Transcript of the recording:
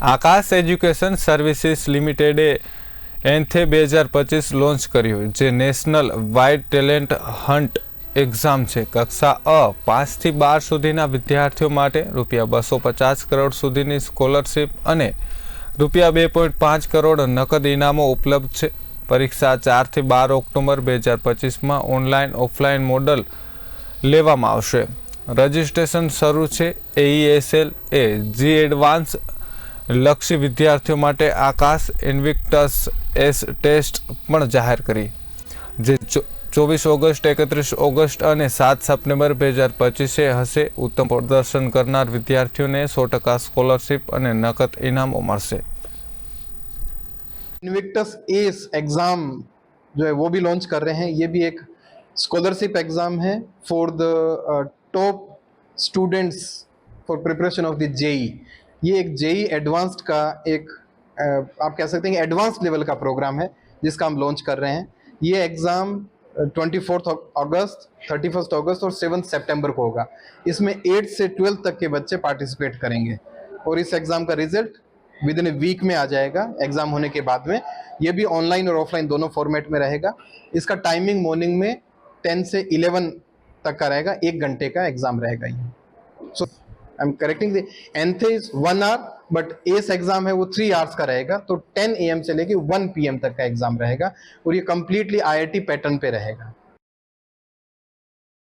આકાશ education services લિમિટેડે એન્થે બે હજાર પચીસ લોન્ચ કર્યું, જે national wide talent hunt exam છે. કક્ષા અ પાંચથી બાર સુધીના વિદ્યાર્થીઓ માટે રૂપિયા બસો પચાસ કરોડ સુધીની સ્કોલરશીપ અને રૂપિયા બે પોઈન્ટ પાંચ કરોડ નકદ ઇનામો ઉપલબ્ધ છે. પરીક્ષા ચારથી બાર ઓક્ટોબર બે હજાર પચીસમાં ઓનલાઈન ઓફલાઈન મોડલ લેવામાં આવશે. રજિસ્ટ્રેશન શરૂ છે. એઈએસએલ એ જી એડવાન્સ લક્ષી વિદ્યાર્થીઓ માટે આકાશ ઇન્વિક્ટસ એસ ટેસ્ટ પણ જાહેર કરી જે ચોવીસ ઓગસ્ટ એકત્રીસ ઓગસ્ટ અને સાત સપ્ટેમ્બર બે હજાર પચીસે હશે ઉત્તમ પ્રદર્શન કરનાર વિદ્યાર્થીઓને સો ટકા સ્કોલરશિપ અને નકદ ઇનામો મળશે इनविक्टस एस एग्ज़ाम जो है वो भी लॉन्च कर रहे हैं ये भी एक स्कॉलरशिप एग्ज़ाम है for the top students for preparation of the JEE ये एक जेई एडवांस्ड का एक आप कह सकते हैं एडवांस लेवल का प्रोग्राम है, जिसका हम लॉन्च कर रहे हैं। ये एग्ज़ाम ट्वेंटी फोर्थ अगस्त थर्टी फ़र्स्ट अगस्त और सेवन सितंबर को होगा। इसमें एट्थ से ट्वेल्थ तक के बच्चे पार्टिसिपेट करेंगे। और इस एग्ज़ाम का result within a week में आ जाएगा एग्ज़ाम होने के बाद में। ये भी ऑनलाइन और ऑफलाइन दोनों फॉर्मेट में रहेगा। इसका टाइमिंग मॉर्निंग में टेन से इलेवन तक का रहेगा, एक घंटे का एग्ज़ाम रहेगा ये। So I am correcting ANTHE is one hour but as exam है वो थ्री आवर्स का रहेगा तो टेन ए से लेके वन पी एम तक का एग्ज़ाम रहेगा, और ये completely I I T pattern पे रहेगा।